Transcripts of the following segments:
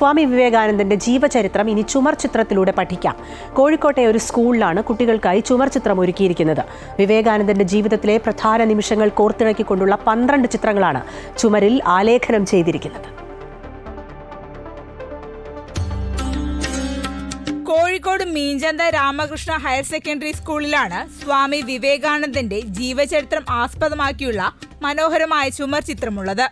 സ്വാമി വിവേകാനന്ദന്റെ ജീവചരിത്രം ഇനി ചുമർ ചിത്രത്തിലൂടെ പഠിക്കാം. കോഴിക്കോട്ടെ ഒരു സ്കൂളിലാണ് കുട്ടികൾക്കായി ചുമർ ചിത്രം ഒരുക്കിയിരിക്കുന്നത്. വിവേകാനന്ദന്റെ ജീവിതത്തിലെ പ്രധാന നിമിഷങ്ങൾ കോർത്തിണക്കിക്കൊണ്ടുള്ള പന്ത്രണ്ട് ചിത്രങ്ങളാണ് ചുമരിൽ ആലേഖനം ചെയ്തിരിക്കുന്നത്. കോഴിക്കോട് മീഞ്ചന്ത രാമകൃഷ്ണ ഹയർ സെക്കൻഡറി സ്കൂളിലാണ് സ്വാമി വിവേകാനന്ദന്റെ ജീവചരിത്രം ആസ്പദമാക്കിയുള്ള മനോഹരമായ ചുമർ ചിത്രമുള്ളത്.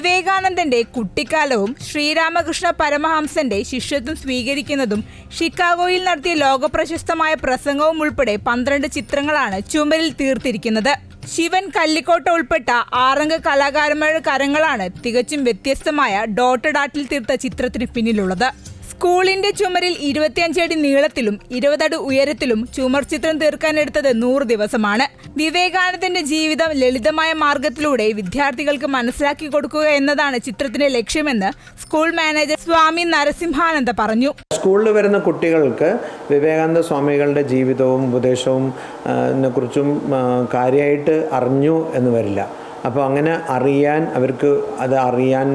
വിവേകാനന്ദന്റെ കുട്ടിക്കാലവും ശ്രീരാമകൃഷ്ണ പരമഹംസന്റെ ശിഷ്യത്വം സ്വീകരിക്കുന്നതും ഷിക്കാഗോയിൽ നടത്തിയ ലോകപ്രശസ്തമായ പ്രസംഗവും ഉൾപ്പെടെ പന്ത്രണ്ട് ചിത്രങ്ങളാണ് ചുമരിൽ തീർത്തിരിക്കുന്നത്. ശിവൻ കല്ലിക്കോട്ട ഉൾപ്പെട്ട ആറംഗ കലാകാരന്മാരുടെ കരങ്ങളാണ് തികച്ചും വ്യത്യസ്തമായ ഡോട്ടഡ് ആർട്ടിൽ തീർത്ത ചിത്രത്തിന് പിന്നിലുള്ളത്. സ്കൂളിന്റെ ചുമരിൽ ഇരുപത്തിയഞ്ചടി നീളത്തിലും ഇരുപതടി ഉയരത്തിലും ചുമർ ചിത്രം തീർക്കാനെടുത്തത് നൂറ് ദിവസമാണ്. വിവേകാനന്ദന്റെ ജീവിതം ലളിതമായ മാർഗത്തിലൂടെ വിദ്യാർത്ഥികൾക്ക് മനസ്സിലാക്കി കൊടുക്കുക എന്നതാണ് ചിത്രത്തിന്റെ ലക്ഷ്യമെന്ന് സ്കൂൾ മാനേജർ സ്വാമി നരസിംഹാനന്ദ പറഞ്ഞു. സ്കൂളിൽ വരുന്ന കുട്ടികൾക്ക് വിവേകാനന്ദ സ്വാമികളുടെ ജീവിതവും ഉപദേശവും കുറിച്ചും കാര്യമായിട്ട് അറിഞ്ഞു എന്ന് വരില്ല. അപ്പോൾ അങ്ങനെ അറിയാൻ അവർക്ക് അത് അറിയാൻ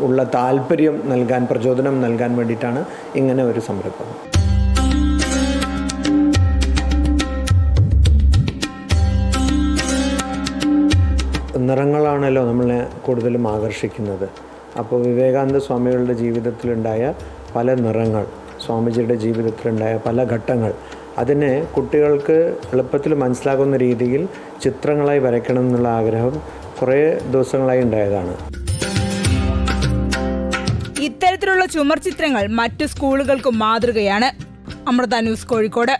ഉള്ള താല്പര്യം നൽകാൻ പ്രചോദനം നൽകാൻ വേണ്ടിയിട്ടാണ് ഇങ്ങനെ ഒരു സംരംഭം. നിറങ്ങളാണല്ലോ നമ്മളെ കൂടുതലും ആകർഷിക്കുന്നത്. അപ്പോൾ വിവേകാനന്ദ സ്വാമികളുടെ ജീവിതത്തിലുണ്ടായ പല നിറങ്ങൾ സ്വാമിജിയുടെ ജീവിതത്തിലുണ്ടായ പല ഘട്ടങ്ങൾ അതിനെ കുട്ടികൾക്ക് എളുപ്പത്തിൽ മനസ്സിലാകുന്ന രീതിയിൽ ചിത്രങ്ങളായി വരയ്ക്കണം എന്നുള്ള ആഗ്രഹം കുറേ ദിവസങ്ങളായി ഉണ്ടായതാണ്. ഇത്തരത്തിലുള്ള ചുമർ ചിത്രങ്ങൾ മറ്റു സ്കൂളുകൾക്കും മാതൃകയാണ്. അമൃത ന്യൂസ് കോഴിക്കോട്.